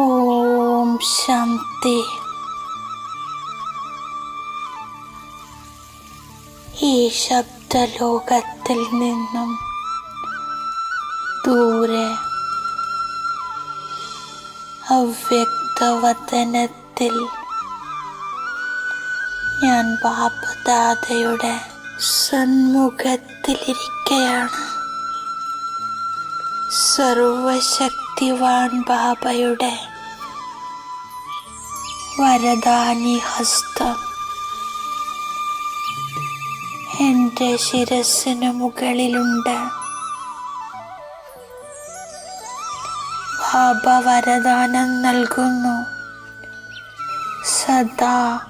ഓം ശാന്തി. ഈ ശബ്ദലോകത്തിൽ നിന്നും ദൂരെ അവ്യക്തവതനത്തിൽ ഞാൻ ബാപ്പദാതയുടെ സന്മുഖത്തിലിരിക്കയാണ്. സർവശക്തിവാൻ ബാബയുടെ വരദാനി ഹസ്തം. എന്റെ ശിരസിന് മുകളിലുണ്ട്. ബാബ വരദാനം നൽകുന്നു. സദാ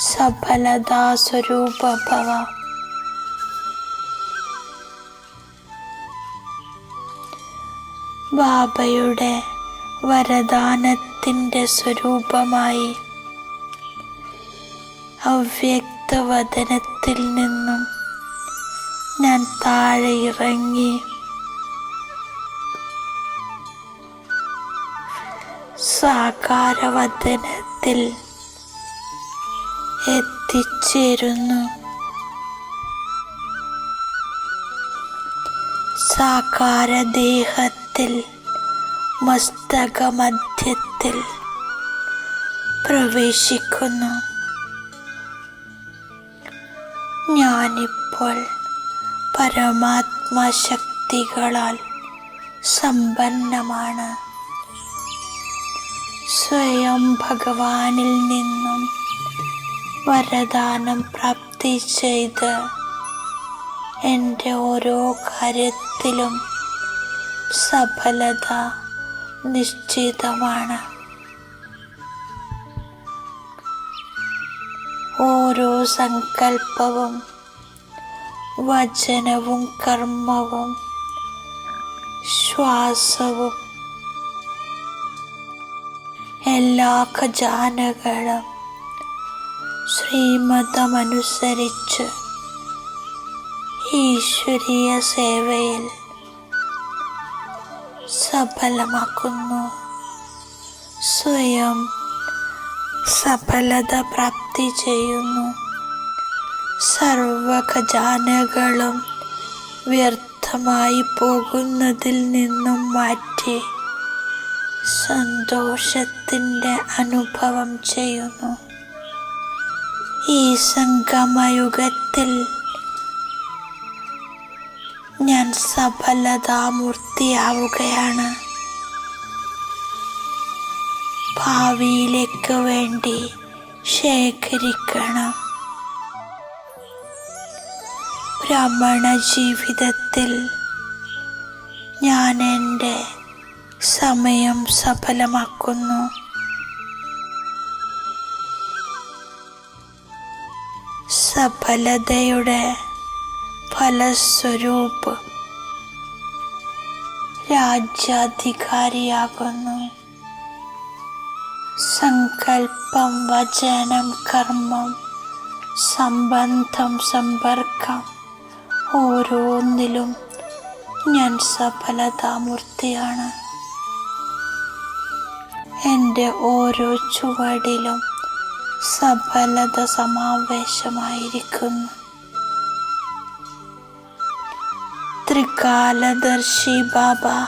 സഫലതാ സ്വരൂപ ഭവ ബാബയുടെ വരദാനത്തിന്റെ സ്വരൂപമായി അവ്യക്തവദനത്തിൽ നിന്നും ഞാൻ താഴെ ഇറങ്ങി സാകാരവദനത്തിൽ എത്തിച്ചേരുന്നു. സാകാരദേഹത്തിൽ മസ്തകമധ്യത്തിൽ പ്രവേശിക്കുന്നു. ഞാനിപ്പോൾ പരമാത്മശക്തികളാൽ സമ്പന്നമാണ്. സ്വയം ഭഗവാനിൽ നിന്നും വരദാനം പ്രാപ്തി ചെയ്ത് എന്റെ ഓരോ കാര്യത്തിലും സഫലത നിശ്ചിതമാണ്. ഓരോ സങ്കല്പവും വചനവും കർമ്മവും ശ്വാസവും എല്ലാ ഖജാനകളും ശ്രീമതമനുസരിച്ച് ഈശ്വരീയ സേവയിൽ സഫലമാക്കുന്നു. സ്വയം സഫലത പ്രാപ്തി ചെയ്യുന്നു. സർവ ഖജാനകളും വ്യർത്ഥമായി പോകുന്നതിൽ നിന്നും മാറ്റി സന്തോഷത്തിന്റെ അനുഭവം ചെയ്യുന്നു. ഈ സംഗമയുഗത്തിൽ ഞാൻ സഫലതാമൂർത്തിയാവുകയാണ്. ഭാവിയിലേക്ക് വേണ്ടി ശേഖരിക്കണം. ബ്രാഹ്മണ ജീവിതത്തിൽ ഞാൻ എന്റെ സമയം സഫലമാക്കുന്നു. സഫലതയുടെ ഫലസ്വരൂപ് രാജ്യാധികാരിയാകുന്നു. സങ്കല്പം വചനം കർമ്മം സംബന്ധം സമ്പർക്കം ഓരോന്നിലും ഞാൻ സഫലതാമൂർത്തിയാണ്. എന്റെ ഓരോ ചുവടിലും സഫലത സമാവേശമായിരിക്കുന്നു ത്രികാലദർശി ബാബ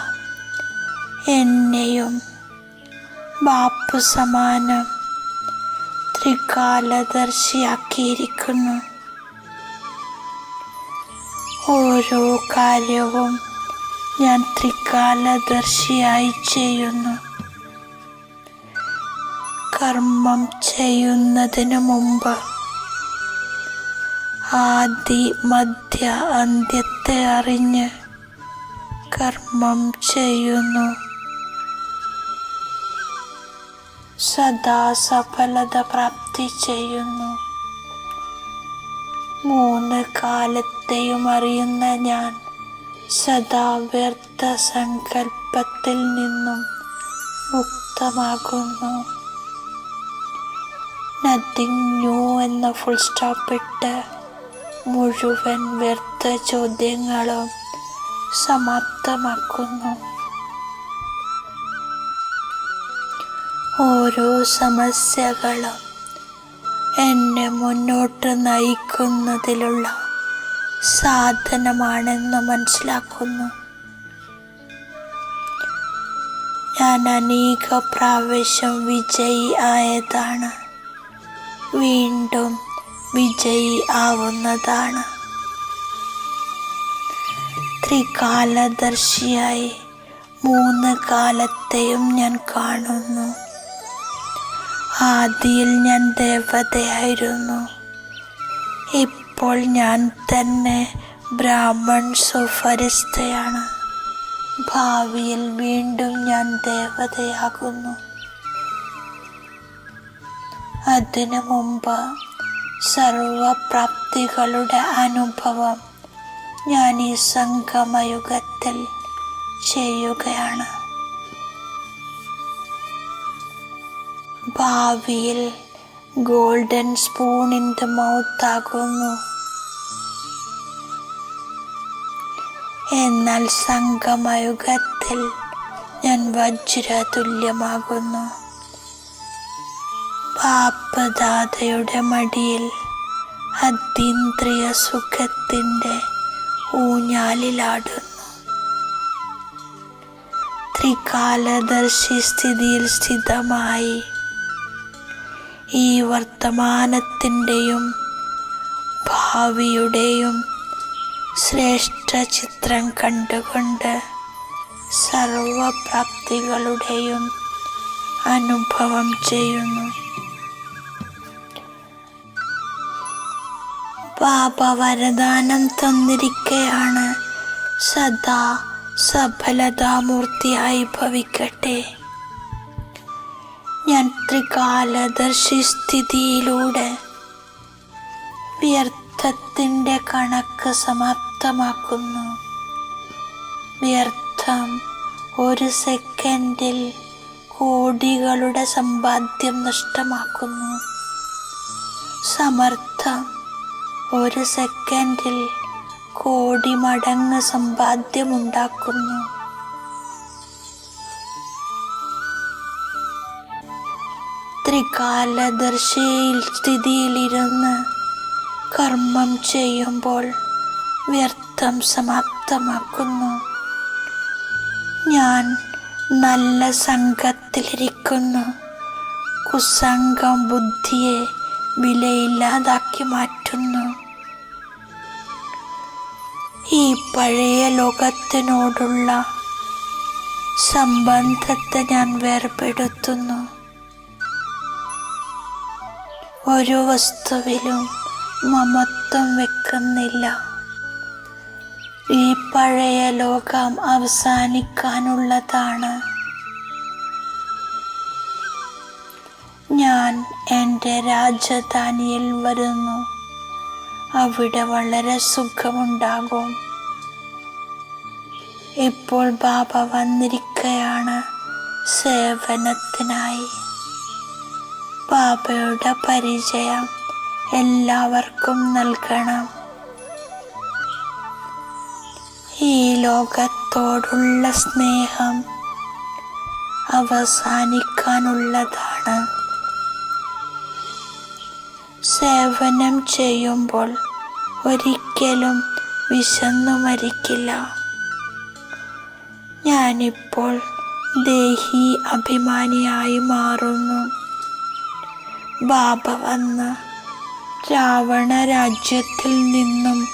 എന്നെയും ബാപ്പു സമാനം ത്രികാലദർശിയാക്കിയിരിക്കുന്നു. ഓരോ കാര്യവും ഞാൻ ത്രികാലദർശിയായി ചെയ്യുന്നു. കർമ്മം ചെയ്യുന്നതിന് മുമ്പ് ആദി മധ്യ അന്ത്യത്തെ അറിഞ്ഞ് കർമ്മം ചെയ്യുന്നു. സദാ സഫലത പ്രാപ്തി ചെയ്യുന്നു. മൂന്ന് കാലത്തെയും അറിയുന്ന ഞാൻ സദാ വ്യർത്ഥ സങ്കല്പത്തിൽ നിന്നും മുക്തമാകുന്നു. നത്തിങ് ന്യൂ എന്ന ഫുൾ സ്റ്റോപ്പ് ഇട്ട് മുഴുവൻ വ്യർത്ഥ ചോദ്യങ്ങളും സമാപ്തമാക്കുന്നു. ഓരോ സമസ്യകളും എന്നെ മുന്നോട്ട് നയിക്കുന്നതിലുള്ള സാധനമാണെന്ന് മനസ്സിലാക്കുന്നു. ഞാൻ അനേക പ്രാവശ്യം വിജയി ആയതാണ്. വീണ്ടും വിജയി ആവുന്നതാണ്. ത്രികാലദർശിയായി മൂന്ന് കാലത്തെയും ഞാൻ കാണുന്നു. ആദിയിൽ ഞാൻ ദേവതയായിരുന്നു. ഇപ്പോൾ ഞാൻ തന്നെ ബ്രാഹ്മൺ സുഫരിസ്ഥയാണ് ഭാവിയിൽ വീണ്ടും ഞാൻ ദേവതയാകുന്നു. അതിനു മുമ്പ് സർവപ്രാപ്തികളുടെ അനുഭവം ഞാൻ ഈ സംഗമയുഗത്തിൽ ചെയ്യുകയാണ്. ഭാവിയിൽ ഗോൾഡൻ സ്പൂൺ ഇൻ ദ മൗത്താകുന്നു എന്നാൽ സംഗമയുഗത്തിൽ ഞാൻ വജ്രതുല്യമാകുന്നു പാപ്പദാതയുടെ മടിയിൽ അതീന്ദ്രിയ സുഖത്തിന്റെ ഊഞ്ഞാലിലാടുന്നു. ത്രികാലദർശി സ്ഥിതിയിൽ സ്ഥിതമായി ഈ വർത്തമാനത്തിന്റെയും ഭാവിയുടെയും ശ്രേഷ്ഠ ചിത്രം കണ്ടുകൊണ്ട് സർവപ്രാപ്തികളുടെയും അനുഭവം ചെയ്യുന്നു. പാപ വരദാനം തന്നിരിക്കയാണ് സദാ സഫലതാമൂർത്തിയായി ഭവിക്കട്ടെ. ഞാൻ ത്രികാലദർശി സ്ഥിതിയിലൂടെ വ്യർത്ഥത്തിന്റെ കണക്ക് സമാപ്തമാക്കുന്നു. വ്യർത്ഥം ഒരു സെക്കൻഡിൽ കോടികളുടെ സമ്പാദ്യം നഷ്ടമാക്കുന്നു. സമർത്ഥം ഒരു സെക്കൻഡിൽ കോടി മടങ്ങ് സമ്പാദ്യമുണ്ടാക്കുന്നു. ത്രികാലദർശിയിൽ സ്ഥിതിയിലിരുന്ന് കർമ്മം ചെയ്യുമ്പോൾ വ്യർത്ഥം സമാപ്തമാക്കുന്നു. ഞാൻ നല്ല സംഘത്തിലിരിക്കുന്നു. കുസംഗം ബുദ്ധിയെ വിലയില്ലാതാക്കി മാറ്റുന്നു. ഈ പഴയ ലോകത്തിനോടുള്ള സംബന്ധത്തെ ഞാൻ വേർപെടുത്തുന്നു. ഒരു വസ്തുവിലും മമത്വം വെക്കുന്നില്ല. ഈ പഴയ ലോകം അവസാനിക്കാനുള്ളതാണ്. ഞാൻ എന്റെ രാജധാനിയിൽ വരുന്നു. അവിടെ വളരെ സുഖമുണ്ടാകും. ഇപ്പോൾ ബാബ വന്നിരിക്കയാണ് സേവനത്തിനായി. ബാബയുടെ പരിചയം എല്ലാവർക്കും നൽകണം. ഈ ലോകത്തോടുള്ള സ്നേഹം അവസാനിക്കാനുള്ളതാണ്. സേവനം ചെയ്യുമ്പോൾ ഒരിക്കലും വിശന്നു മരിക്കില്ല. ഞാനിപ്പോൾ ദേഹി അഭിമാനിയായി മാറുന്നു. ബാബ വന്ന് രാവണ രാജ്യത്തിൽ നിന്നും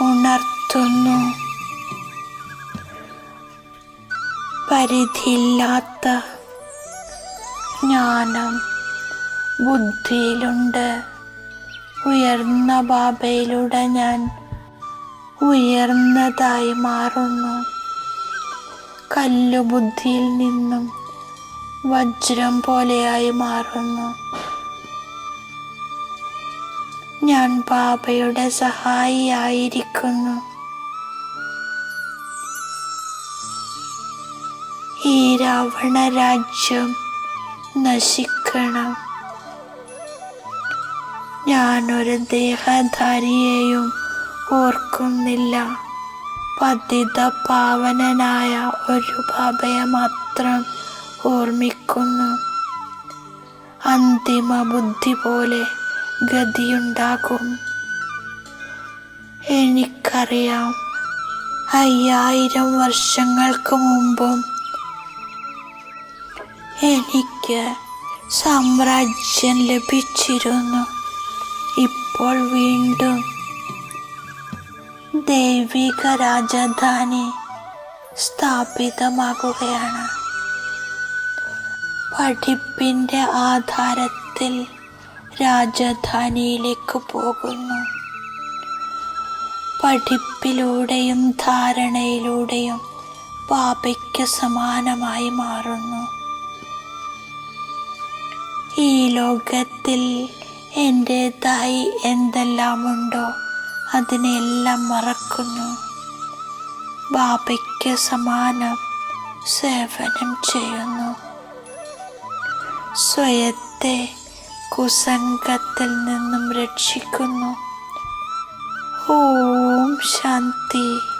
ഉണർത്തുന്നു. പരിധിയില്ലാത്ത ജ്ഞാനം ബുദ്ധിയിലുണ്ട്. ഉയർന്ന ബാബയിലൂടെ ഞാൻ ഉയർന്നതായി മാറുന്നു. കല്ലു ബുദ്ധിയിൽ നിന്നും വജ്രം പോലെയായി മാറുന്നു. ഞാൻ ബാബയുടെ സഹായിയായിരിക്കുന്നു. ഈ രാവണ രാജ്യം നശിക്കണം. ഞാനൊരു ദേഹധാരിയെയും ഓർക്കുന്നില്ല. പതിത പാവനനായ ഒരു ബാബയെ മാത്രം ഓർമ്മിക്കുന്നു. അന്തിമ ബുദ്ധി പോലെ ഗതിയുണ്ടാകും. എനിക്കറിയാം അയ്യായിരം വർഷങ്ങൾക്ക് മുമ്പും എനിക്ക് സാമ്രാജ്യം ലഭിച്ചിരുന്നു. ഇപ്പോൾ വീണ്ടും ദൈവിക രാജധാനി സ്ഥാപിതമാകുകയാണ്. പഠിപ്പിന്റെ ആധാരത്തിൽ രാജധാനിയിലേക്ക് പോകുന്നു. പഠിപ്പിലൂടെയും ധാരണയിലൂടെയും പാപയ്ക്ക് സമാനമായി മാറുന്നു. ഈ ലോകത്തിൽ എന്റെതായി എന്തെല്ലാമുണ്ടോ അതിനെല്ലാം മറക്കുന്നു. ബാബയ്ക്ക് സമാനം സേവനം ചെയ്യുന്നു. സ്വയത്തെ കുസംഗത്തിൽ നിന്നും രക്ഷിക്കുന്നു. ഓം ശാന്തി.